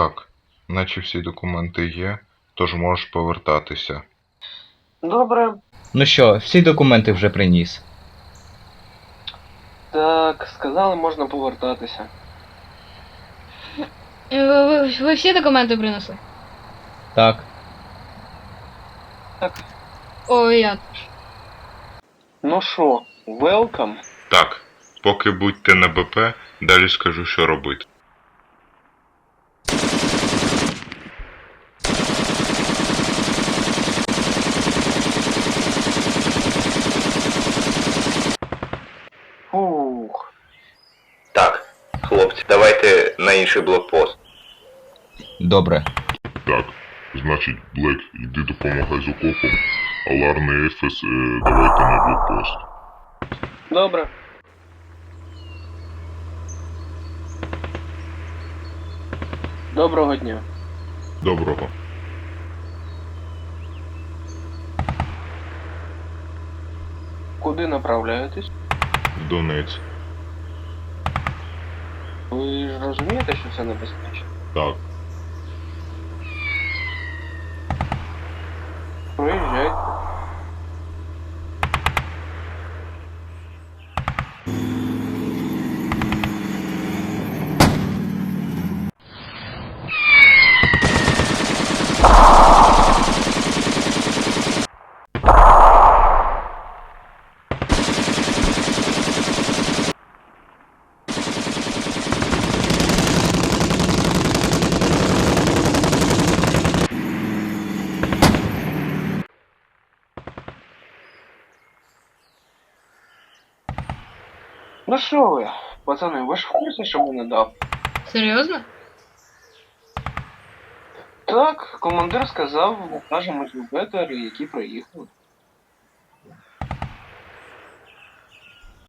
Так, наче всі документи є, тож можеш повертатися. Добре. Ну що, всі документи вже приніс. Так, сказали, можна повертатися. Е, Ви, ви, ви всі документи принесли? Так. О, я теж. Ну що, welcome. Так, поки будьте на БП, далі скажу, що робити. Фух. Так, хлопці, давайте на інший блокпост. Добре. Так, значить, Блек, йди допомагай з окопом, а Ларне Ефес, е, давайте на блокпост. Добре. Доброго дня. Доброго. Куди направляєтесь? В Донець. Ви ж розумієте, що це небезпечно? Так. Проїжджайте. Ну що ви, пацани, ви ж в курсі, що мене дав? Серйозно? Так, командир сказав, покажемо бетери, які приїхали.